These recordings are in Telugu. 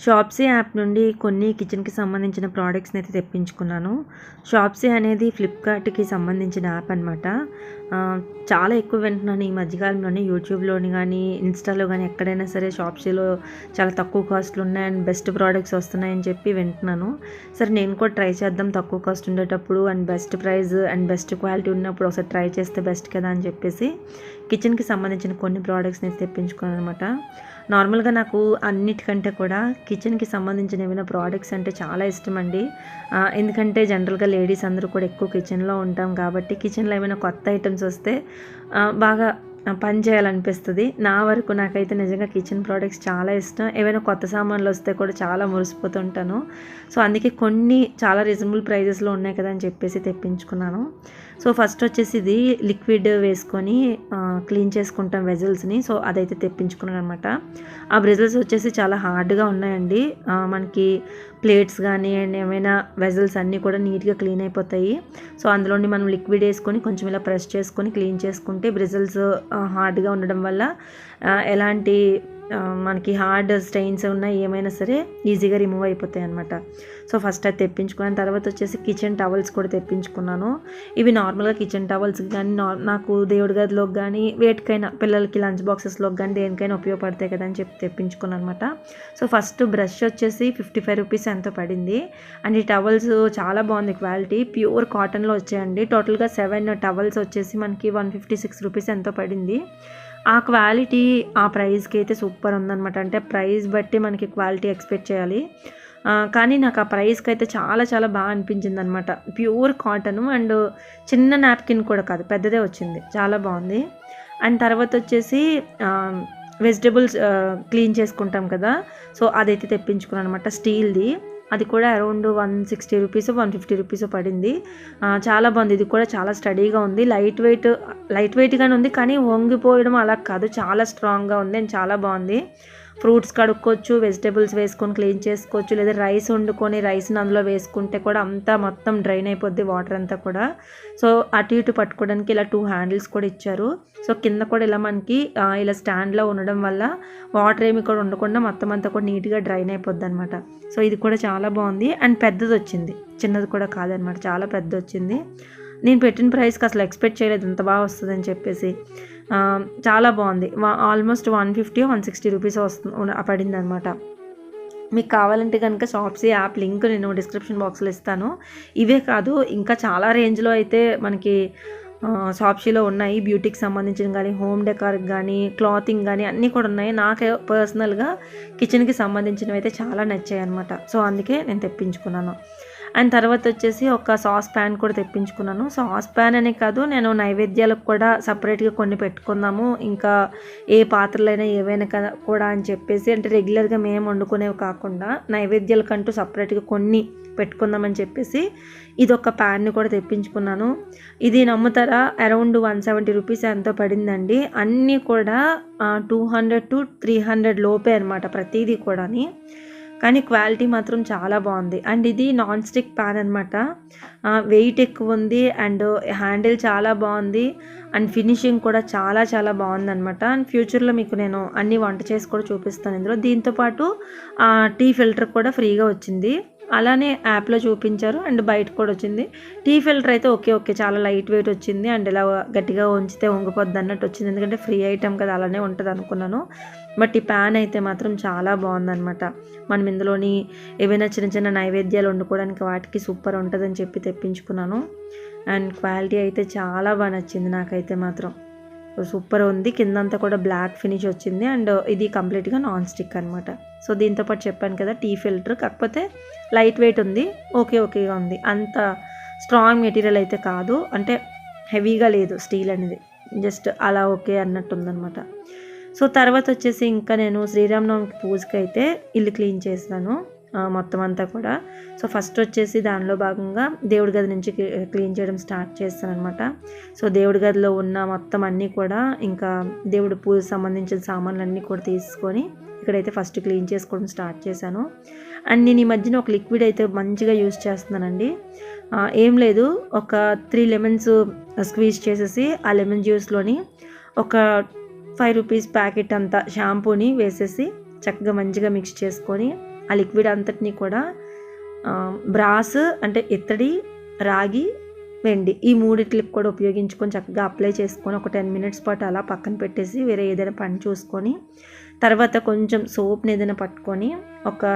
షాప్సీ యాప్ నుండి కొన్ని కిచెన్కి సంబంధించిన ప్రోడక్ట్స్ని అయితే తెప్పించుకున్నాను. షాప్సీ అనేది ఫ్లిప్కార్ట్కి సంబంధించిన యాప్ అనమాట చాలా ఎక్కువ వింటున్నాను ఈ మధ్యకాలంలోనే. యూట్యూబ్లోని కానీ ఇన్స్టాలో కానీ ఎక్కడైనా సరే షాప్సీలో చాలా తక్కువ కాస్ట్లు ఉన్నాయి. అండ్ బెస్ట్ ప్రోడక్ట్స్ వస్తున్నాయని చెప్పి వింటున్నాను. సరే నేను కూడా ట్రై చేద్దాం. తక్కువ కాస్ట్ ఉండేటప్పుడు and best price and best quality ఉన్నప్పుడు ఒకసారి ట్రై చేస్తే బెస్ట్ కదా అని చెప్పేసి కిచెన్కి సంబంధించిన కొన్ని ప్రోడక్ట్స్ని తెప్పించుకున్నాను అనమాట నార్మల్గా నాకు అన్నిటికంటే కూడా కిచెన్కి సంబంధించిన ఏమైనా ప్రోడక్ట్స్ అంటే చాలా ఇష్టం అండి ఎందుకంటే జనరల్గా లేడీస్ అందరూ కూడా ఎక్కువ కిచెన్లో ఉంటాం కాబట్టి కిచెన్లో ఏమైనా కొత్త ఐటమ్స్ వస్తే బాగా పని చేయాలనిపిస్తుంది. నా వరకు నాకైతే నిజంగా కిచెన్ ప్రోడక్ట్స్ చాలా ఇష్టం. ఏవైనా కొత్త సామాన్లు వస్తే కూడా చాలా మురిసిపోతుంటాను. సో అందుకే కొన్ని చాలా రీజనబుల్ ప్రైజెస్లో ఉన్నాయి కదా అని చెప్పేసి తెప్పించుకున్నాను. సో ఫస్ట్ వచ్చేసి ఇది లిక్విడ్ వేసుకొని క్లీన్ చేసుకుంటాం వెజల్స్ని. సో అదైతే తెప్పించుకున్నాను అనమాట ఆ బ్రెజల్స్ వచ్చేసి చాలా హార్డ్గా ఉన్నాయండి. మనకి ప్లేట్స్ కానీ అండ్ ఏమైనా వెజల్స్ అన్నీ కూడా నీట్గా క్లీన్ అయిపోతాయి. సో అందులోని మనం లిక్విడ్ వేసుకొని కొంచెం ఇలా ప్రెస్ చేసుకొని క్లీన్ చేసుకుంటే బ్రెజల్స్ హార్డ్గా ఉండడం వల్ల ఎలాంటి మనకి హార్డ్ స్టెయిన్స్ ఉన్నాయి ఏమైనా సరే ఈజీగా రిమూవ్ అయిపోతాయి అనమాట సో ఫస్ట్ అది తెప్పించుకున్నాను తర్వాత వచ్చేసి కిచెన్ టవల్స్ కూడా తెప్పించుకున్నాను. ఇవి నార్మల్గా కిచెన్ టవల్స్ కానీ నా- నాకు దేవుడి గదిలోకి కానీ వేటికైనా పిల్లలకి లంచ్ బాక్సెస్లోకి కానీ దేనికైనా ఉపయోగపడతాయి కదా అని చెప్పి తెప్పించుకున్నాను అనమాట సో ఫస్ట్ బ్రష్ వచ్చేసి ఫిఫ్టీ ఫైవ్ రూపీస్ ఎంతో పడింది. అండ్ ఈ టవల్స్ చాలా బాగుంది క్వాలిటీ ప్యూర్ కాటన్లో వచ్చాయండి. టోటల్గా సెవెన్ టవల్స్ వచ్చేసి మనకి వన్ ఫిఫ్టీ సిక్స్ రూపీస్ ఎంతో పడింది. ఆ క్వాలిటీ ఆ ప్రైస్కి అయితే సూపర్ ఉందన్నమాట. అంటే ప్రైస్ బట్టి మనకి క్వాలిటీ ఎక్స్పెక్ట్ చేయాలి. కానీ నాకు ఆ ప్రైస్కి అయితే చాలా చాలా బాగా అనిపించింది అనమాట ప్యూర్ కాటన్ అండ్ చిన్న నాప్కిన్ కూడా కాదు పెద్దదే వచ్చింది. చాలా బాగుంది. అండ్ తర్వాత వచ్చేసి వెజిటబుల్స్ క్లీన్ చేసుకుంటాం కదా సో అదైతే తెప్పించుకున్నాను అనమాట స్టీల్ది. అది కూడా around one sixty rupees one fifty rupees పడింది. చాలా బాగుంది. ఇది కూడా చాలా స్టడీగా ఉంది. లైట్ వెయిట్ లైట్ వెయిట్గానే ఉంది కానీ వంగిపోయడం అలా కాదు. చాలా స్ట్రాంగ్గా ఉంది అండ్ చాలా బాగుంది. ఫ్రూట్స్ కడుక్కోవచ్చు వెజిటేబుల్స్ వేసుకొని క్లీన్ చేసుకోవచ్చు లేదా రైస్ వండుకొని రైస్ని అందులో వేసుకుంటే కూడా అంతా మొత్తం డ్రైన్ అయిపోద్ది వాటర్ అంతా కూడా. సో అటు ఇటు పట్టుకోవడానికి ఇలా టూ హ్యాండిల్స్ కూడా ఇచ్చారు. సో కింద కూడా ఇలా మనకి ఇలా స్టాండ్లో ఉండడం వల్ల వాటర్ ఏమి కూడా ఉండకుండా మొత్తం అంతా కూడా నీట్గా డ్రైన్ అయిపోద్ది అనమాట సో ఇది కూడా చాలా బాగుంది. అండ్ పెద్దది వచ్చింది చిన్నది కూడా కాదనమాట చాలా పెద్ద వచ్చింది నేను పెట్టిన ప్రైస్కి అసలు ఎక్స్పెక్ట్ చేయలేదు ఇంత బాగా వస్తుందని చెప్పేసి. చాలా బాగుంది. Almost one fifty one sixty rupees వస్తుంది పడింది అనమాట మీకు కావాలంటే కనుక షాప్సీ యాప్ లింక్ నేను డిస్క్రిప్షన్ బాక్స్లో ఇస్తాను. ఇవే కాదు ఇంకా చాలా రేంజ్లో అయితే మనకి షాప్సీలో ఉన్నాయి. బ్యూటీకి సంబంధించిన కానీ హోమ్ డెకార్కి కానీ క్లాతింగ్ కానీ అన్నీ కూడా ఉన్నాయి. నాకు పర్సనల్గా కిచెన్కి సంబంధించినవి అయితే చాలా నచ్చాయి అనమాట సో అందుకే నేను తెప్పించుకున్నాను. అండ్ తర్వాత వచ్చేసి ఒక సాస్ ప్యాన్ కూడా తెప్పించుకున్నాను. సాస్ ప్యాన్ అనే కాదు నేను నైవేద్యాలకు కూడా సపరేట్గా కొన్ని పెట్టుకుందాము ఇంకా ఏ పాత్రలైనా ఏవైనా కదా కూడా అని చెప్పేసి అంటే రెగ్యులర్గా మేము వండుకునేవి కాకుండా నైవేద్యాలకంటూ సపరేట్గా కొన్ని పెట్టుకుందామని చెప్పేసి ఇది ఒక ప్యాన్ని కూడా తెప్పించుకున్నాను. ఇది నమ్ముతారా? అరౌండ్ వన్ సెవెంటీ రూపీస్ ఎంతో పడిందండి. అన్నీ కూడా two hundred to three hundred లోపే అనమాట ప్రతిదీ కూడాని. కానీ క్వాలిటీ మాత్రం చాలా బాగుంది. అండ్ ఇది నాన్ స్టిక్ ప్యాన్ అనమాట వెయిట్ ఎక్కువ ఉంది. అండ్ హ్యాండిల్ చాలా బాగుంది. అండ్ ఫినిషింగ్ కూడా చాలా చాలా బాగుంది అనమాట అండ్ ఫ్యూచర్లో మీకు నేను అన్ని వంట చేసి కూడా చూపిస్తాను ఇందులో. దీంతోపాటు టీ ఫిల్టర్ కూడా ఫ్రీగా వచ్చింది. అలానే యాప్లో చూపించారు అండ్ బయట కూడా వచ్చింది. టీ ఫిల్టర్ అయితే ఓకే ఓకే. చాలా లైట్ వెయిట్ వచ్చింది అండ్ ఇలా గట్టిగా ఉంచితే వంగిపోద్ది అన్నట్టు వచ్చింది. ఎందుకంటే ఫ్రీ ఐటెం కదా అలానే ఉంటుంది అనుకున్నాను. బట్ ఈ ప్యాన్ అయితే మాత్రం చాలా బాగుందన్నమాట. మనం ఇందులోని ఏవైనా చిన్న చిన్న నైవేద్యాలు వండుకోవడానికి వాటికి సూపర్ ఉంటుందని చెప్పి తెప్పించుకున్నాను. అండ్ క్వాలిటీ అయితే చాలా బాగా నచ్చింది నాకైతే మాత్రం. సూపర్ ఉంది కిందంతా కూడా బ్లాక్ ఫినిష్ వచ్చింది. అండ్ ఇది కంప్లీట్గా నాన్ స్టిక్ అనమాట సో దీంతో పాటు చెప్పాను కదా టీ ఫిల్టర్. కాకపోతే లైట్ వెయిట్ ఉంది. ఓకే ఓకేగా ఉంది. అంత స్ట్రాంగ్ మెటీరియల్ అయితే కాదు. అంటే హెవీగా లేదు స్టీల్ అనేది. జస్ట్ అలా ఓకే అన్నట్టు ఉందన్నమాట సో తర్వాత వచ్చేసి ఇంకా నేను శ్రీరామనవమికి పూజకి అయితే ఇల్లు క్లీన్ చేశాను. మొత్తం అంతా కూడా. సో ఫస్ట్ వచ్చేసి దానిలో భాగంగా దేవుడి గది నుంచి క్లీన్ చేయడం స్టార్ట్ చేస్తాను అనమాట సో దేవుడి గదిలో ఉన్న మొత్తం అన్నీ కూడా ఇంకా దేవుడి పూజ సంబంధించిన సామాన్లు అన్నీ కూడా తీసుకొని ఇక్కడైతే ఫస్ట్ క్లీన్ చేసుకోవడం స్టార్ట్ చేశాను. అండ్ నేను ఈ మధ్యన ఒక లిక్విడ్ అయితే మంచిగా యూజ్ చేస్తున్నానండి. ఏం లేదు ఒక త్రీ లెమన్స్ స్క్వీజ్ చేసేసి ఆ లెమన్ జ్యూస్లోని ఒక ఫైవ్ రూపీస్ ప్యాకెట్ అంతా షాంపూని వేసేసి చక్కగా మంచిగా మిక్స్ చేసుకొని ఆ లిక్విడ్ అంతటిని కూడా బ్రాస్ అంటే ఇత్తడి రాగి వెండి ఈ మూడిట్లకి కూడా ఉపయోగించుకొని చక్కగా అప్లై చేసుకొని ఒక టెన్ మినిట్స్ పాటు అలా పక్కన పెట్టేసి వేరే ఏదైనా పని చూసుకొని తర్వాత కొంచెం సోప్ని ఏదైనా పట్టుకొని ఒక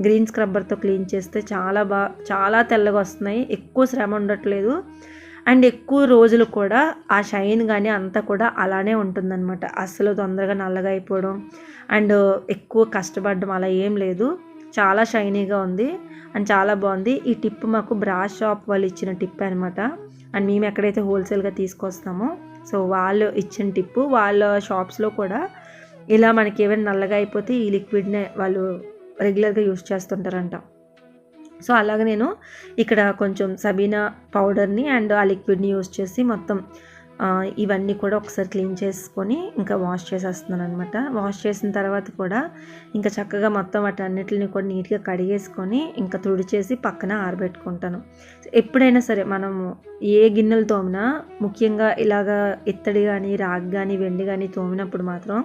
గ్రీన్ స్క్రబ్బర్తో క్లీన్ చేస్తే చాలా బాగా చాలా తెల్లగా వస్తున్నాయి. ఎక్కువ శ్రమ ఉండట్లేదు. అండ్ ఎక్కువ రోజులు కూడా ఆ షైన్ కానీ అంతా కూడా అలానే ఉంటుందన్నమాట. అస్సలు తొందరగా నల్లగా అయిపోవడం అండ్ ఎక్కువ కష్టపడడం అలా ఏం లేదు. చాలా షైనీగా ఉంది అండ్ చాలా బాగుంది. ఈ టిప్ మాకు బ్రాష్ షాప్ వాళ్ళు ఇచ్చిన టిప్ అనమాట అండ్ మేము ఎక్కడైతే హోల్సేల్గా తీసుకొస్తామో సో వాళ్ళు ఇచ్చిన టిప్పు వాళ్ళ షాప్స్లో కూడా ఇలా మనకి ఏమైనా నల్లగా అయిపోతే ఈ లిక్విడ్నే వాళ్ళు రెగ్యులర్గా యూస్ చేస్తుంటారంట. సో అలాగే నేను ఇక్కడ కొంచెం సబీనా పౌడర్ని అండ్ ఆ లిక్విడ్ని యూస్ చేసి మొత్తం ఇవన్నీ కూడా ఒకసారి క్లీన్ చేసుకొని ఇంకా వాష్ చేసేస్తున్నాను అనమాట వాష్ చేసిన తర్వాత కూడా ఇంకా చక్కగా మొత్తం వాటి అన్నిటిని కూడా నీట్గా కడిగేసుకొని ఇంకా తుడిచేసి పక్కన ఆరబెట్టుకుంటాను. ఎప్పుడైనా సరే మనము ఏ గిన్నెలు తోమినా ముఖ్యంగా ఇలాగా ఇత్తడి కానీ రాగి కానీ వెండి కానీ తోమినప్పుడు మాత్రం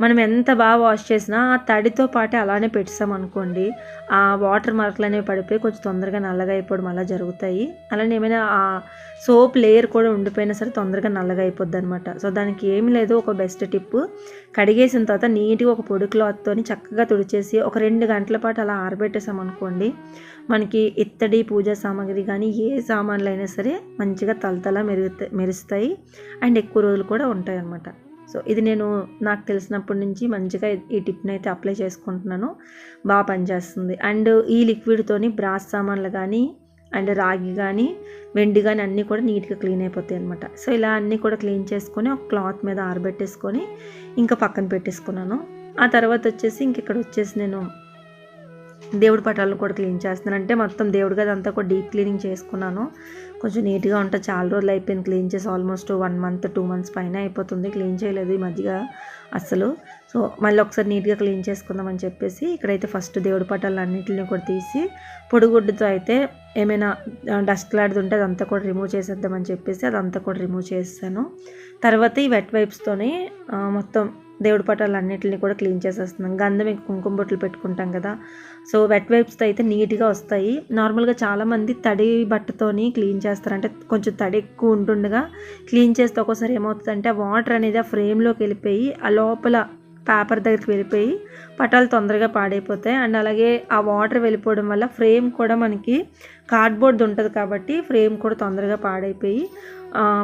మనం ఎంత బాగా వాష్ చేసినా ఆ తడితో పాటే అలానే పెట్టామనుకోండి ఆ వాటర్ మార్కులు అనేవి పడిపోయి కొంచెం తొందరగా నల్లగా అయిపోవడం అలా జరుగుతాయి. అలానే ఏమైనా ఆ సోప్ లేయర్ కూడా ఉండిపోయినా సరే తొందరగా నల్లగా అయిపోద్ది అనమాట సో దానికి ఏమి లేదు. ఒక బెస్ట్ టిప్. కడిగేసిన తర్వాత నీట్గా ఒక పొడి క్లాత్తో చక్కగా తుడిచేసి ఒక రెండు గంటల పాటు అలా ఆరబెట్టేసామనుకోండి మనకి ఇత్తడి పూజా సామాగ్రి కానీ ఏ సామాన్లు అయినా సరే మంచిగా తలతల మెరుగు మెరుస్తాయి. అండ్ ఎక్కువ రోజులు కూడా ఉంటాయి అన్నమాట సో ఇది నేను నాకు తెలిసినప్పటి నుంచి మంచిగా ఈ టిప్ని అయితే అప్లై చేసుకుంటున్నాను. బాగా పనిచేస్తుంది. అండ్ ఈ లిక్విడ్తోని బ్రాస్ సామాన్లు కానీ అండ్ రాగి కానీ వెండి కానీ అన్నీ కూడా నీట్గా క్లీన్ అయిపోతాయి అనమాట సో ఇలా అన్నీ కూడా క్లీన్ చేసుకొని ఒక క్లాత్ మీద ఆరబెట్టేసుకొని ఇంకా పక్కన పెట్టేసుకున్నాను. ఆ తర్వాత వచ్చేసి ఇంక ఇక్కడ వచ్చేసి నేను దేవుడి పటాలను కూడా క్లీన్ చేస్తున్నాను. అంటే మొత్తం దేవుడి గది అంతా కూడా డీప్ క్లీనింగ్ చేసుకున్నాను. కొంచెం నీట్గా ఉంటే చాలా రోజులు అయిపోయింది క్లీన్ చేసి almost one month two months పైన అయిపోతుంది. క్లీన్ చేయలేదు ఈ మధ్యగా అస్సలు. సో మళ్ళీ ఒకసారి నీట్గా క్లీన్ చేసుకుందామని చెప్పేసి ఇక్కడైతే ఫస్ట్ దేవుడి పటాలు అన్నింటిని కూడా తీసి పొడిగుడ్డుతో అయితే ఏమైనా డస్ట్ లాడుతుంటే అదంతా కూడా రిమూవ్ చేసేద్దామని చెప్పేసి అదంతా కూడా రిమూవ్ చేస్తాను. తర్వాత ఈ వెట్ వైప్స్తోని మొత్తం దేవుడి పటాలు అన్నిటిని కూడా క్లీన్ చేసేస్తున్నాం. గంధం ఇంకా కుంకుమ బొట్లు పెట్టుకుంటాం కదా. సో వెట్ వైప్స్తో అయితే నీట్గా వస్తాయి. నార్మల్గా చాలామంది తడి బట్టతోని క్లీన్ చేస్తారు. అంటే కొంచెం తడి ఎక్కువ ఉంటుండగా క్లీన్ చేస్తే ఒక్కోసారి ఏమవుతుందంటే ఆ వాటర్ అనేది ఆ ఫ్రేమ్లోకి వెళ్ళిపోయి ఆ లోపల పేపర్ దగ్గరికి వెళ్ళిపోయి పటాలు తొందరగా పాడైపోతాయి. అండ్ అలాగే ఆ వాటర్ వెళ్ళిపోవడం వల్ల ఫ్రేమ్ కూడా మనకి కార్డ్బోర్డ్ ఉంటుంది కాబట్టి ఫ్రేమ్ కూడా తొందరగా పాడైపోయి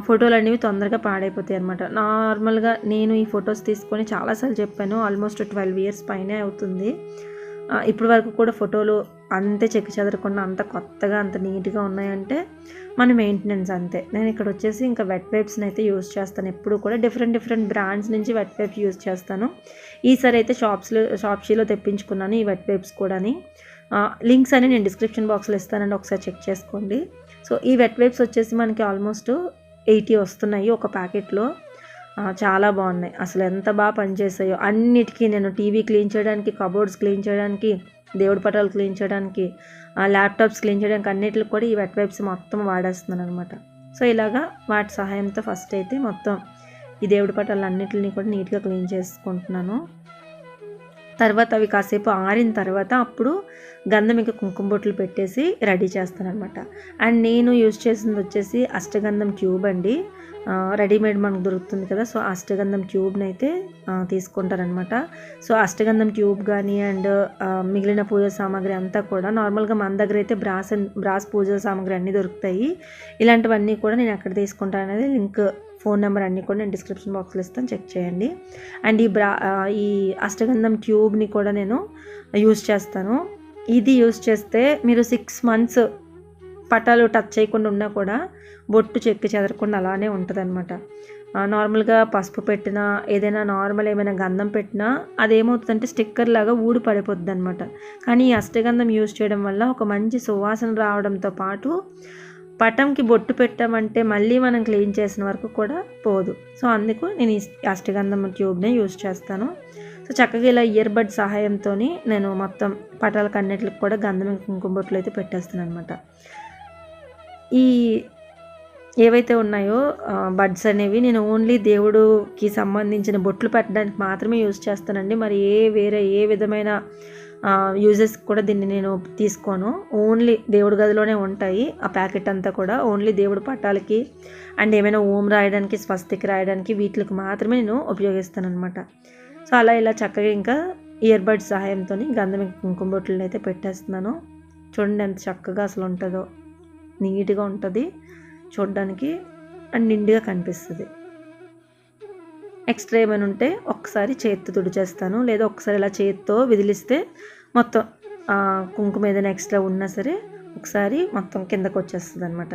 ఫోటోలు అనేవి తొందరగా పాడైపోతాయి అనమాట నార్మల్గా నేను ఈ ఫొటోస్ తీసుకొని చాలాసార్లు చెప్పాను ఆల్మోస్ట్ ట్వెల్వ్ ఇయర్స్ పైనే అవుతుంది. ఇప్పటి వరకు కూడా ఫోటోలు అంతే చెక్కి చెదరకుండా అంత కొత్తగా అంత నీట్గా ఉన్నాయంటే మన మెయింటెనెన్స్ అంతే. నేను ఇక్కడ వచ్చేసి ఇంకా వెట్ వైప్స్ని అయితే యూస్ చేస్తాను. ఎప్పుడు కూడా డిఫరెంట్ డిఫరెంట్ బ్రాండ్స్ నుంచి వెట్ వైప్స్ యూజ్ చేస్తాను. ఈసారి అయితే షాప్స్లో షాప్షీలో తెప్పించుకున్నాను ఈ వెట్ వైప్స్ కూడాని. లింక్స్ అని నేను డిస్క్రిప్షన్ బాక్స్లో ఇస్తానండి. ఒకసారి చెక్ చేసుకోండి. సో ఈ వెట్ వైప్స్ వచ్చేసి మనకి ఆల్మోస్ట్ ఎయిటీ వస్తున్నాయి ఒక ప్యాకెట్లో. చాలా బాగున్నాయి. అసలు ఎంత బాగా పనిచేసాయో అన్నిటికీ నేను టీవీ క్లీన్ చేయడానికి కబోర్డ్స్ క్లీన్ చేయడానికి దేవుడి పటాలు క్లీన్ చేయడానికి ల్యాప్టాప్స్ క్లీన్ చేయడానికి అన్నిటికి కూడా ఈ వెట్ వైప్స్ మొత్తం వాడేస్తున్నాను అనమాట సో ఇలాగా వాటి సహాయంతో ఫస్ట్ అయితే మొత్తం ఈ దేవుడి పటాలు అన్నిటిని కూడా నీట్గా క్లీన్ చేసుకుంటున్నాను. తర్వాత అవి కాసేపు ఆరిన తర్వాత అప్పుడు గంధం ఇంకా కుంకుమ బొట్లు పెట్టేసి రెడీ చేస్తాను అనమాట అండ్ నేను యూజ్ చేసింది వచ్చేసి అష్టగంధం ట్యూబ్ అండి. రెడీమేడ్ మనకు దొరుకుతుంది కదా సో అష్టగంధం క్యూబ్ని అయితే తీసుకుంటారనమాట సో అష్టగంధం ట్యూబ్ కానీ అండ్ మిగిలిన పూజ సామాగ్రి అంతా కూడా నార్మల్గా మన దగ్గర అయితే బ్రాస్ అండ్ బ్రాస్ పూజ సామాగ్రి అన్నీ దొరుకుతాయి. ఇలాంటివన్నీ కూడా నేను ఎక్కడ తీసుకుంటాను అనేది లింక్ ఫోన్ నెంబర్ అన్నీ కూడా నేను డిస్క్రిప్షన్ బాక్స్లో ఇస్తాను చెక్ చేయండి. అండ్ ఈ బ్రా ఈ అష్టగంధం ట్యూబ్ని కూడా నేను యూస్ చేస్తాను. ఇది యూస్ చేస్తే మీరు సిక్స్ మంత్స్ పటాలు టచ్ చేయకుండా ఉన్నా కూడా బొట్టు చెక్కి చెదరకుండా అలానే ఉంటుంది అనమాట నార్మల్గా పసుపు పెట్టినా ఏదైనా నార్మల్ ఏమైనా గంధం పెట్టినా అదేమవుతుందంటే స్టిక్కర్ లాగా ఊడి పడిపోద్ది అనమాట కానీ ఈ అష్టగంధం యూజ్ చేయడం వల్ల ఒక మంచి సువాసన రావడంతో పాటు పటంకి బొట్టు పెట్టామంటే మళ్ళీ మనం క్లీన్ చేసిన వరకు కూడా పోదు. సో అందుకు నేను ఈ అష్టగంధం ట్యూబ్నే యూజ్ చేస్తాను. సో చక్కగా ఇలా ఇయర్ బడ్ సహాయంతో నేను మొత్తం పటాలకు అన్నిటికి కూడా గంధం కుంకుమ బొట్లు అయితే పెట్టేస్తాను అనమాట ఈ ఏవైతే ఉన్నాయో బడ్స్ అనేవి నేను ఓన్లీ దేవుడికి సంబంధించిన బొట్లు పెట్టడానికి మాత్రమే యూజ్ చేస్తానండి. మరి ఏ వేరే ఏ విధమైన యూజెస్ కూడా దీన్ని నేను తీసుకోను. ఓన్లీ దేవుడి గదిలోనే ఉంటాయి ఆ ప్యాకెట్ అంతా కూడా. ఓన్లీ దేవుడి పట్టాలకి అండ్ ఏమైనా ఓం రాయడానికి స్వస్తికి రాయడానికి వీటికి మాత్రమే నేను ఉపయోగిస్తాను అనమాట సో అలా ఇలా చక్కగా ఇంకా ఇయర్ బడ్స్ సహాయంతో గంధం కుంకుమ బొట్లను అయితే పెట్టేస్తున్నాను. చూడండి ఎంత చక్కగా అసలు ఉంటుందో. నీట్గా ఉంటుంది చూడడానికి అండ్ నిండుగా కనిపిస్తుంది. ఎక్స్ట్రా ఏమైనా ఉంటే ఒకసారి చేతితో తుడిచేస్తాను. లేదా ఒకసారి ఇలా చేతితో విదిలిస్తే మొత్తం కుంకుమ ఏదైనా ఎక్స్ట్రా ఉన్నా సరే ఒకసారి మొత్తం కిందకు వచ్చేస్తుంది అనమాట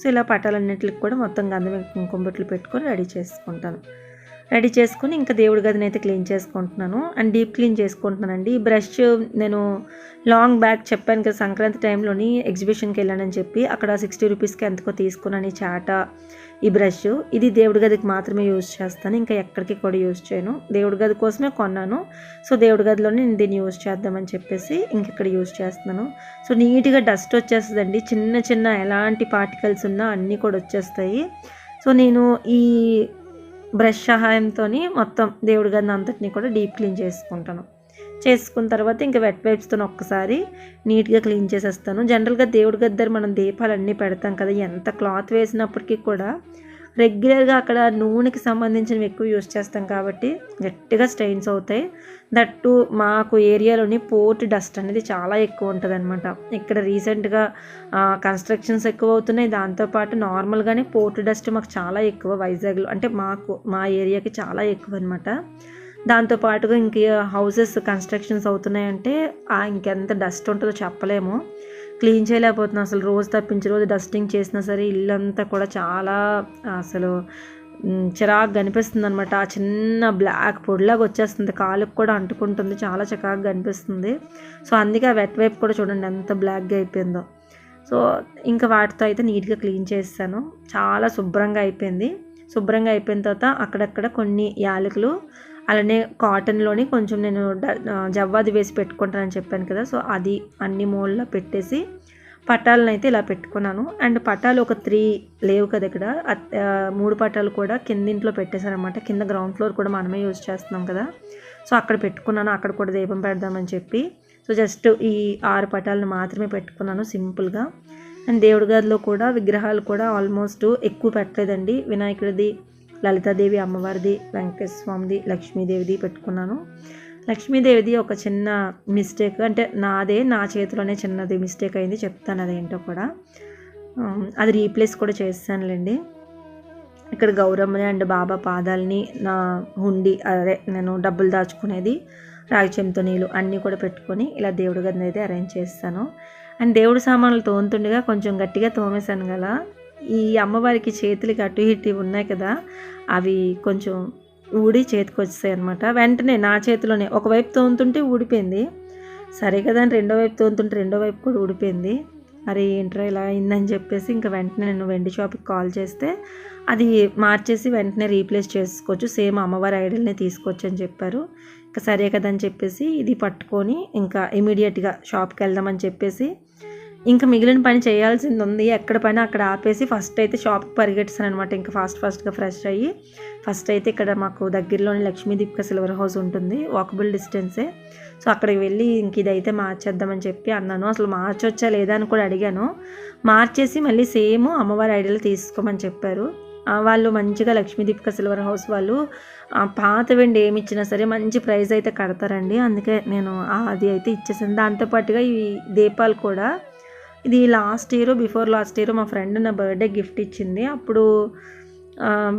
సో ఇలా పటాలన్నింటికి కూడా మొత్తం గంధం కుంకుమ బొట్లు పెట్టుకొని రెడీ చేసుకుంటాను. రెడీ చేసుకుని ఇంకా దేవుడి గదిని అయితే క్లీన్ చేసుకుంటున్నాను. అండ్ డీప్ క్లీన్ చేసుకుంటున్నానండి. ఈ బ్రష్ నేను లాంగ్ బ్యాక్ చెప్పాను కదా సంక్రాంతి టైంలోని ఎగ్జిబిషన్కి వెళ్ళానని చెప్పి అక్కడ సిక్స్టీ రూపీస్కి ఎంతకో తీసుకున్నాను ఈ చాట ఈ బ్రష్. ఇది దేవుడి గదికి మాత్రమే యూజ్ చేస్తాను ఇంకా ఎక్కడికి కూడా యూజ్ చేయను. దేవుడి గది కోసమే కొన్నాను సో దేవుడి గదిలోనే నేను దీన్ని యూజ్ చేద్దామని చెప్పేసి ఇంక ఇక్కడ యూజ్ చేస్తున్నాను. సో నీట్గా డస్ట్ వచ్చేస్తుందండి చిన్న చిన్న ఎలాంటి పార్టికల్స్ ఉన్నా అన్నీ కూడా వచ్చేస్తాయి. సో నేను ఈ బ్రష్ సహాయంతో మొత్తం దేవుడి గది అంతటిని కూడా డీప్ క్లీన్ చేసుకుంటాను. చేసుకున్న తర్వాత ఇంకా వెట్ వైప్స్తో ఒక్కసారి నీట్గా క్లీన్ చేసేస్తాను. జనరల్గా దేవుడి గద్దరు మనం దీపాలు అన్నీ పెడతాం కదా ఎంత క్లాత్ వేసినప్పటికీ కూడా రెగ్యులర్గా అక్కడ నూనెకి సంబంధించినవి ఎక్కువ యూస్ చేస్తాం కాబట్టి గట్టిగా స్టెయిన్స్ అవుతాయి. దట్టు మాకు ఏరియాలోని పోర్ట్ డస్ట్ అనేది చాలా ఎక్కువ ఉంటుంది అనమాట ఇక్కడ రీసెంట్గా కన్స్ట్రక్షన్స్ ఎక్కువ అవుతున్నాయి దాంతోపాటు నార్మల్గానే పోర్ట్ డస్ట్ మాకు చాలా ఎక్కువ వైజాగ్లో అంటే మాకు మా ఏరియాకి చాలా ఎక్కువ అనమాట దాంతోపాటుగా ఇంక హౌసెస్ కన్స్ట్రక్షన్స్ అవుతున్నాయంటే ఇంకెంత డస్ట్ ఉంటుందో చెప్పలేము. క్లీన్ చేయలేకపోతున్నాను అసలు రోజు తప్పించి రోజు డస్టింగ్ చేసినా సరే ఇల్లంతా కూడా చాలా అసలు చిరాకు కనిపిస్తుంది అనమాట ఆ చిన్న బ్లాక్ పొడిలాగా వచ్చేస్తుంది. కాలుకు కూడా అంటుకుంటుంది. చాలా చికాకు కనిపిస్తుంది సో అందుకే ఆ వెట్ వైపు కూడా చూడండి ఎంత బ్లాక్గా అయిపోయిందో. సో ఇంకా వాటితో అయితే నీట్గా క్లీన్ చేస్తాను చాలా శుభ్రంగా అయిపోయింది. శుభ్రంగా అయిపోయిన తర్వాత అక్కడక్కడ కొన్ని యాలకులు అలానే కాటన్లోని కొంచెం నేను జవ్వాది వేసి పెట్టుకుంటానని చెప్పాను కదా సో అది అన్ని మూలలో పెట్టేసి పట్టాలను అయితే ఇలా పెట్టుకున్నాను. అండ్ పట్టాలు ఒక త్రీ లేవు కదా ఇక్కడ మూడు పట్టాలు కూడా కింద ఇంట్లో పెట్టేశారనమాట కింద గ్రౌండ్ ఫ్లోర్ కూడా మనమే యూజ్ చేస్తున్నాం కదా సో అక్కడ పెట్టుకున్నాను అక్కడ కూడా దీపం పెడదామని చెప్పి. సో జస్ట్ ఈ ఆరు పటాలను మాత్రమే పెట్టుకున్నాను సింపుల్గా. అండ్ దేవుడి గదిలో కూడా విగ్రహాలు కూడా ఆల్మోస్ట్ ఎక్కువ పెట్టలేదండి. వినాయకుడిది లలితాదేవి అమ్మవారిది వెంకటేశ్వర స్వామిది లక్ష్మీదేవిది పెట్టుకున్నాను. లక్ష్మీదేవిది ఒక చిన్న మిస్టేక్ అంటే నాదే నా చేతిలోనే చిన్నది మిస్టేక్ అయింది చెప్తాను అదేంటో కూడా. అది రీప్లేస్ కూడా చేస్తానులేండి. ఇక్కడ గౌరమ్మని అండ్ బాబా పాదాలని నా హుండి అదే నేను డబ్బులు దాచుకునేది రాగి చెంతో నీళ్ళు అన్నీ కూడా పెట్టుకొని ఇలా దేవుడి గదిని అయితే అరేంజ్ చేస్తాను. అండ్ దేవుడి సామాన్లు తోముతుండగా కొంచెం గట్టిగా తోమేశాను కదా ఈ అమ్మవారికి చేతులకి అటు ఇటు ఉన్నాయి కదా అవి కొంచెం ఊడి చేతికి వచ్చాయి అనమాట వెంటనే నా చేతిలోనే ఒకవైపు తోముతుంటే ఊడిపోయింది. సరే కదా అని రెండో వైపు తోముతుంటే రెండో వైపు కూడా ఊడిపోయింది. అరే ఏంట్రా ఇలా అయిందని చెప్పేసి ఇంకా వెంటనే నేను వెండి షాప్కి కాల్ చేస్తే అది మార్చేసి వెంటనే రీప్లేస్ చేసుకోవచ్చు. సేమ్ అమ్మవారి ఐడల్నే తీసుకోవచ్చు అని చెప్పారు. ఇంకా సరే కదా అని చెప్పేసి ఇది పట్టుకొని ఇంకా ఇమీడియట్గా షాప్కి వెళ్దామని చెప్పేసి ఇంకా మిగిలిన పని చేయాల్సింది ఉంది ఎక్కడ పని అక్కడ ఆపేసి ఫస్ట్ అయితే షాప్కి పరిగెట్టాను అనమాట ఇంకా ఫాస్ట్ ఫాస్ట్గా ఫ్రెష్ అయ్యి ఫస్ట్ అయితే ఇక్కడ మాకు దగ్గరలోని లక్ష్మీ దీపిక సిల్వర్ హౌస్ ఉంటుంది. వాకబుల్ డిస్టెన్సే సో అక్కడికి వెళ్ళి ఇంక ఇదైతే మార్చేద్దామని చెప్పి అన్నాను. అసలు మార్చొచ్చా లేదా అని కూడా అడిగాను. మార్చేసి మళ్ళీ సేమ్ అమ్మవారి ఐడియాలు తీసుకోమని చెప్పారు. వాళ్ళు మంచిగా లక్ష్మీదీపిక సిల్వర్ హౌస్ వాళ్ళు పాత వెండి ఏమి ఇచ్చినా సరే మంచి ప్రైస్ అయితే కడతారండి. అందుకే నేను అది అయితే ఇచ్చేసాను. దాంతోపాటుగా ఈ దీపాలు కూడా ఇది last year before last year మా ఫ్రెండ్ నా బర్త్డే గిఫ్ట్ ఇచ్చింది. అప్పుడు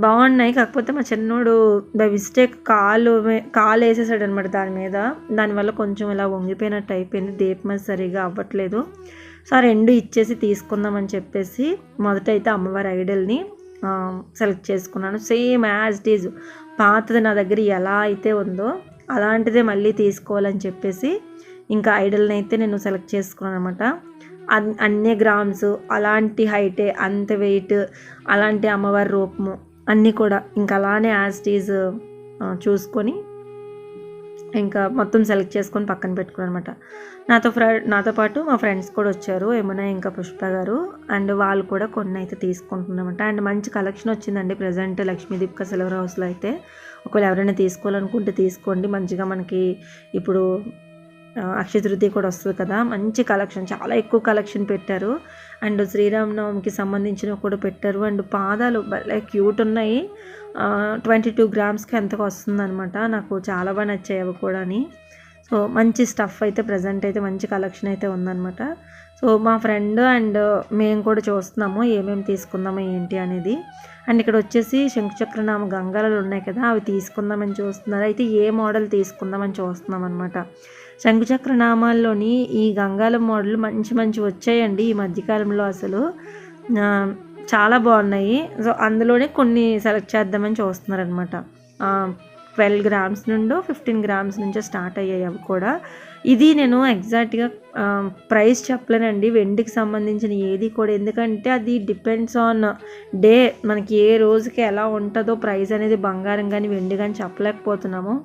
బాగున్నాయి. కాకపోతే మా చిన్నోడు బై మిస్టేక్ కాలు కాలు వేసేసాడు అనమాట దాని మీద. దానివల్ల కొంచెం ఇలా వంగిపోయినట్టు అయిపోయింది. దీపం సరిగా అవ్వట్లేదు. సో రెండు ఇచ్చేసి తీసుకుందామని చెప్పేసి మొదట అయితే అమ్మవారి ఐడల్ని సెలెక్ట్ చేసుకున్నాను. సేమ్ యాజ్ ఇట్ ఈజ్ పాతది నా దగ్గర ఎలా అయితే ఉందో అలాంటిదే మళ్ళీ తీసుకోవాలని చెప్పేసి ఇంకా ఐడల్ని అయితే నేను సెలెక్ట్ చేసుకున్నాను అనమాట అన్ని గ్రామ్స్ అలాంటి హైటే అంత వెయిట్ అలాంటి అమ్మవారి రూపము అన్నీ కూడా. ఇంకా అలానే యాజ్టీజ్ చూసుకొని ఇంకా మొత్తం సెలెక్ట్ చేసుకొని పక్కన పెట్టుకున్నాను అనమాట నాతో ఫ్ర నాతో పాటు మా ఫ్రెండ్స్ కూడా వచ్చారు ఏమైనా ఇంకా పుష్ప గారు. అండ్ వాళ్ళు కూడా కొన్ని అయితే తీసుకుంటున్నామంట అండ్ మంచి కలెక్షన్ వచ్చిందండి ప్రజెంట్ లక్ష్మీ దీపిక సిల్వర్ హౌస్లో అయితే. ఒకవేళ ఎవరైనా తీసుకోవాలనుకుంటే తీసుకోండి. మంచిగా మనకి ఇప్పుడు అక్షయ తృతీయ కూడా వస్తుంది కదా. మంచి కలెక్షన్ చాలా ఎక్కువ కలెక్షన్ పెట్టారు. అండ్ శ్రీరామనవమికి సంబంధించినవి కూడా పెట్టారు. అండ్ పాదాలు భలే క్యూట్ ఉన్నాయి. ట్వంటీ టూ గ్రామ్స్కి ఎంతకు వస్తుందనమాట నాకు చాలా బాగా నచ్చాయి అవి కూడా సో మంచి స్టఫ్ అయితే ప్రజెంట్ అయితే మంచి కలెక్షన్ అయితే ఉందన్నమాట. సో మా ఫ్రెండ్ అండ్ మేము కూడా చూస్తున్నాము ఏమేమి తీసుకుందాము ఏంటి అనేది. అండ్ ఇక్కడ వచ్చేసి శంఖచక్రనామ గంగాలు ఉన్నాయి కదా అవి తీసుకుందామని చూస్తున్నారు. అయితే ఏ మోడల్ తీసుకుందామని చూస్తున్నాం అనమాట శంకుచక్రనామాల్లోని ఈ గంగాల మోడల్ మంచి మంచి వచ్చాయండి ఈ మధ్యకాలంలో అసలు. చాలా బాగున్నాయి. సో అందులోనే కొన్ని సెలెక్ట్ చేద్దామని చూస్తున్నారనమాట ట్వెల్వ్ గ్రామ్స్ నుండి ఫిఫ్టీన్ గ్రామ్స్ నుంచో స్టార్ట్ అయ్యాయి అవి కూడా. ఇది నేను ఎగ్జాక్ట్గా ప్రైస్ చెప్పలేనండి. వెండికి సంబంధించిన ఏది కూడా. ఎందుకంటే అది డిపెండ్స్ ఆన్ డే మనకి ఏ రోజుకి ఎలా ఉంటుందో ప్రైస్ అనేది బంగారం కానీ వెండి కానీ చెప్పలేకపోతున్నాము.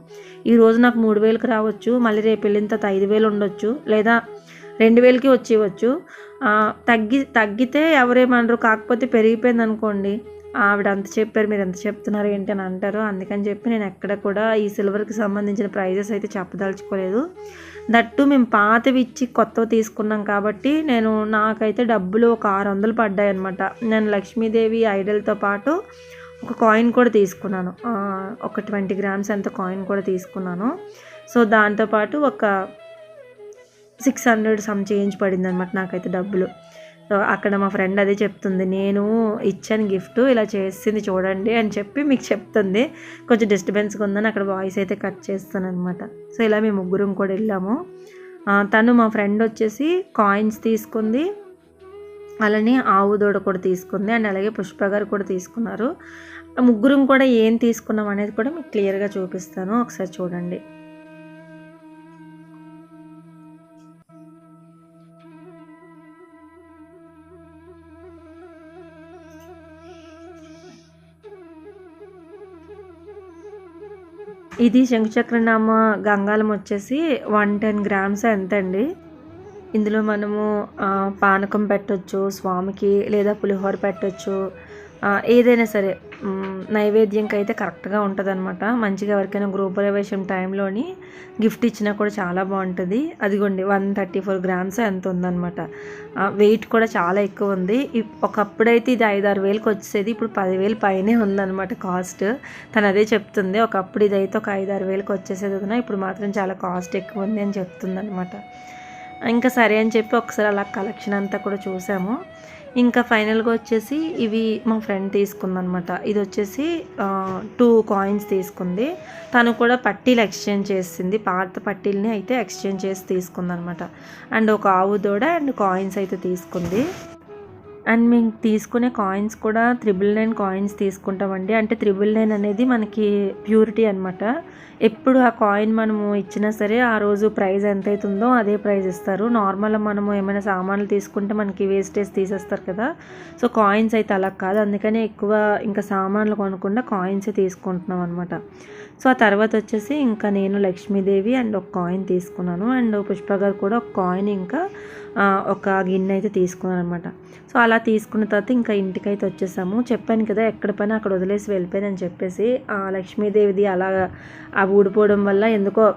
ఈ రోజు నాకు మూడు వేలకు రావచ్చు. మళ్ళీ రేపు వెళ్ళిన తర్వాత ఐదు వేలు ఉండొచ్చు. లేదా రెండు వేలకి వచ్చేవచ్చు తగ్గి తగ్గితే ఎవరేమనరు. కాకపోతే పెరిగిపోయింది అనుకోండి. ఆవిడ అంత చెప్పారు మీరు ఎంత చెప్తున్నారు ఏంటి అని అంటారు. అందుకని చెప్పి నేను ఎక్కడ కూడా ఈ సిల్వర్కి సంబంధించిన ప్రైజెస్ అయితే చెప్పదలుచుకోలేదు. దట్టు మేము పాతవి ఇచ్చి కొత్తవి తీసుకున్నాం కాబట్టి నేను నాకైతే డబ్బులు ఒక ఆరు వందలు పడ్డాయి అనమాట నేను లక్ష్మీదేవి ఐడల్తో పాటు ఒక కాయిన్ కూడా తీసుకున్నాను. ఒక ట్వంటీ గ్రామ్స్ ఎంత కాయిన్ కూడా తీసుకున్నాను. సో దాంతోపాటు ఒక సిక్స్ హండ్రెడ్ సమ్ చేంజ్ పడింది అనమాట నాకైతే డబ్బులు. అక్కడ మా ఫ్రెండ్ అదే చెప్తుంది నేను ఇచ్చాను గిఫ్ట్ ఇలా చేసింది చూడండి అని చెప్పి మీకు చెప్తుంది. కొంచెం డిస్టర్బెన్స్గా ఉందని అక్కడ వాయిస్ అయితే కట్ చేస్తాను అనమాట సో ఇలా మేము ముగ్గురం కూడా వెళ్ళాము. తను మా ఫ్రెండ్ వచ్చేసి కాయిన్స్ తీసుకుంది అలానే ఆవు దూడ కూడా తీసుకుంది అండ్ అలాగే పుష్ప గారు కూడా తీసుకున్నారు. ముగ్గురం కూడా ఏం తీసుకున్నాం అనేది కూడా మీకు క్లియర్గా చూపిస్తాను. ఒకసారి చూడండి. ఇది శంఖచక్రనామ గంగాలం వచ్చేసి వన్ టెన్ గ్రామ్స్ ఎంత అండి ఇందులో మనము పానకం పెట్టొచ్చు స్వామికి లేదా పులిహోర పెట్టొచ్చు ఏదైనా సరే నైవేద్యంకి అయితే కరెక్ట్గా ఉంటుంది అనమాట మంచిగా ఎవరికైనా గృహ ప్రవేశం టైంలోని గిఫ్ట్ ఇచ్చినా కూడా చాలా బాగుంటుంది. అదిగోండి వన్ థర్టీ ఫోర్ గ్రామ్స్ ఎంత ఉందన్నమాట. వెయిట్ కూడా చాలా ఎక్కువ ఉంది. ఒకప్పుడైతే ఇది ఐదు ఆరు వేలకు వచ్చేది ఇప్పుడు పదివేలు పైనే ఉందన్నమాట కాస్ట్. తను అదే చెప్తుంది ఒకప్పుడు ఇది అయితే ఒక ఐదు ఆరు వేలకు వచ్చేసేది ఇప్పుడు మాత్రం చాలా కాస్ట్ ఎక్కువ ఉంది అని చెప్తుంది అనమాట ఇంకా సరే అని చెప్పి ఒకసారి అలా కలెక్షన్ అంతా కూడా చూసాము. ఇంకా ఫైనల్గా వచ్చేసి ఇవి మా ఫ్రెండ్ తీసుకుందనమాట. ఇది వచ్చేసి టూ కాయిన్స్ తీసుకుంది. తను కూడా పట్టీలు ఎక్స్చేంజ్ చేసింది. పాత పట్టీలని అయితే ఎక్స్చేంజ్ చేసి తీసుకుందనమాట. అండ్ ఒక ఆవు దూడ అండ్ కాయిన్స్ అయితే తీసుకుంది. అండ్ మేము తీసుకునే కాయిన్స్ కూడా త్రిబుల్ నైన్ కాయిన్స్ తీసుకుంటామండి. అంటే త్రిబుల్ నైన్ అనేది మనకి ప్యూరిటీ అనమాట ఎప్పుడు ఆ కాయిన్ మనము ఇచ్చినా సరే ఆ రోజు ప్రైస్ ఎంత అవుతుందో అదే ప్రైస్ ఇస్తారు. నార్మల్ మనము ఏమైనా సామాన్లు తీసుకుంటే మనకి వేస్టేజ్ తీసేస్తారు కదా. సో కాయిన్స్ అయితే అలా కాదు. అందుకనే ఎక్కువ ఇంకా సామాన్లు కొనకుండా కాయిన్సే తీసుకుంటున్నాం అనమాట సో ఆ తర్వాత వచ్చేసి ఇంకా నేను లక్ష్మీదేవి అండ్ ఒక కాయిన్ తీసుకున్నాను. అండ్ పుష్ప గారు కూడా ఒక కాయిన్ ఇంకా ఒక గిన్నె అయితే తీసుకున్నాను అనమాట సో అలా తీసుకున్న తర్వాత ఇంకా ఇంటికైతే వచ్చేసాము. చెప్పాను కదా ఎక్కడ పైన అక్కడ వదిలేసి వెళ్ళిపోయానని చెప్పేసి ఆ లక్ష్మీదేవిది అలా ఆ ఊడిపోవడం వల్ల ఎందుకో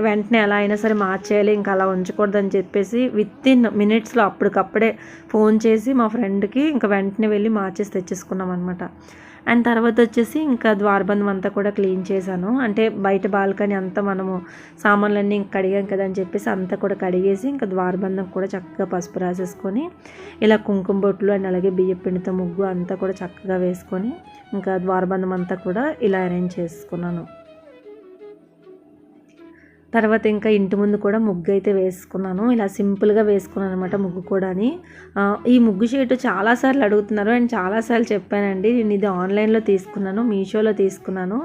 వెంటనే ఎలా అయినా సరే మార్చేయాలి ఇంకా అలా ఉంచకూడదని చెప్పేసి విత్ ఇన్ మినిట్స్లో అప్పటికప్పుడే ఫోన్ చేసి మా ఫ్రెండ్కి ఇంకా వెంటనే వెళ్ళి మార్చేసి తెచ్చేసుకున్నాం అనమాట అండ్ తర్వాత వచ్చేసి ఇంకా ద్వారబంధం అంతా కూడా క్లీన్ చేశాను. అంటే బయట బాల్కనీ అంతా మనము సామాన్లన్నీ ఇంక కడిగాం కదా అని చెప్పేసి అంతా కూడా కడిగేసి ఇంకా ద్వారబంధం కూడా చక్కగా పసుపు రాసేసుకొని ఇలా కుంకుమ బొట్లు అండ్ అలాగే బియ్య పిండితో ముగ్గు అంతా కూడా చక్కగా వేసుకొని ఇంకా ద్వారబంధం అంతా కూడా ఇలా అరేంజ్ చేసుకున్నాను. తర్వాత ఇంకా ఇంటి ముందు కూడా ముగ్గు అయితే వేసుకున్నాను. ఇలా సింపుల్గా వేసుకున్నాను అనమాట ముగ్గు కూడా ఈ ముగ్గు షీట్ చాలాసార్లు అడుగుతున్నారు అండ్ చాలాసార్లు చెప్పానండి. నేను ఇది ఆన్లైన్లో తీసుకున్నాను మీషోలో తీసుకున్నాను.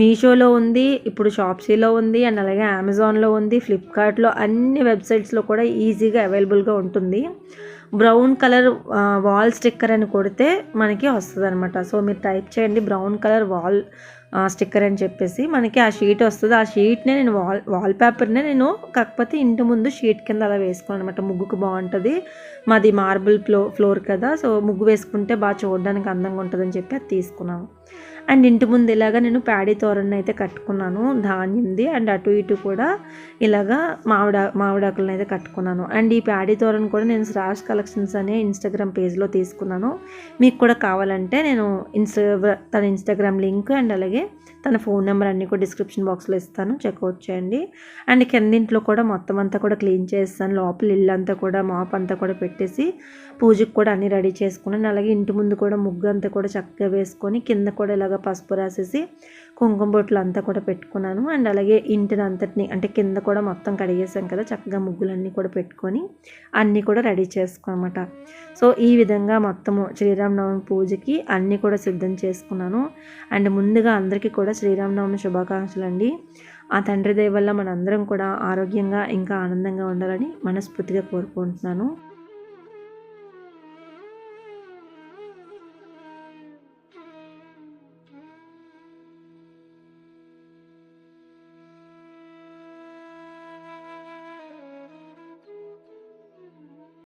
మీషోలో ఉంది ఇప్పుడు షాప్సీలో ఉంది అండ్ అలాగే అమెజాన్లో ఉంది ఫ్లిప్కార్ట్లో అన్ని వెబ్సైట్స్లో కూడా ఈజీగా అవైలబుల్గా ఉంటుంది. బ్రౌన్ కలర్ వాల్ స్టిక్కర్ అని కొడితే మనకి వస్తుంది అనమాట సో మీరు టైప్ చేయండి బ్రౌన్ కలర్ వాల్ స్టిక్కర్ అని చెప్పేసి మనకి ఆ షీట్ వస్తుంది. ఆ షీట్నే నేను వాల్ వాల్ పేపర్నే నేను కాకపోతే ఇంటి ముందు షీట్ కింద అలా వేసుకున్నాను అనమాట ముగ్గుకు బాగుంటుంది. మాది మార్బుల్ ఫ్లో ఫ్లోర్ కదా సో ముగ్గు వేసుకుంటే బాగా చూడడానికి అందంగా ఉంటుందని చెప్పి అది తీసుకున్నాను. అండ్ ఇంటి ముందు ఇలాగా నేను ప్యాడీ తోరణం అయితే కట్టుకున్నాను ధాన్యంది అండ్ అటు ఇటు కూడా ఇలాగా మామిడ మామిడాకులను అయితే కట్టుకున్నాను. అండ్ ఈ ప్యాడీ తోరణం కూడా నేను శ్రాష్ కలెక్షన్స్ అనే ఇన్స్టాగ్రామ్ పేజ్లో తీసుకున్నాను. మీకు కూడా కావాలంటే నేను ఇన్స్టా తన ఇన్స్టాగ్రామ్ లింక్ అండ్ అలాగే తన ఫోన్ నెంబర్ అన్నీ కూడా డిస్క్రిప్షన్ బాక్స్లో ఇస్తాను. చెక్అవుట్ చేయండి. అండ్ కిందింట్లో కూడా మొత్తం అంతా కూడా క్లీన్ చేస్తాను. లోపల ఇల్లు అంతా కూడా మాప్ అంతా కూడా పెట్టేసి పూజకు కూడా అన్నీ రెడీ చేసుకున్నాను. అలాగే ఇంటి ముందు కూడా ముగ్గు అంతా కూడా చక్కగా వేసుకొని కింద కూడా ఇలాగ పసుపు రాసేసి కుంకుమ బొట్లు అంతా కూడా పెట్టుకున్నాను. అండ్ అలాగే ఇంటిని అంతటిని అంటే కింద కూడా మొత్తం కడిగేసాం కదా చక్కగా ముగ్గులన్నీ కూడా పెట్టుకొని అన్నీ కూడా రెడీ చేసుకోనమాట సో ఈ విధంగా మొత్తము శ్రీరామనవమి పూజకి అన్నీ కూడా సిద్ధం చేసుకున్నాను. అండ్ ముందుగా అందరికీ కూడా శ్రీరామనవమి శుభాకాంక్షలు అండి ఆ తండ్రి దయ వల్ల మనందరం కూడా ఆరోగ్యంగా ఇంకా ఆనందంగా ఉండాలని మనస్ఫూర్తిగా కోరుకుంటున్నాను.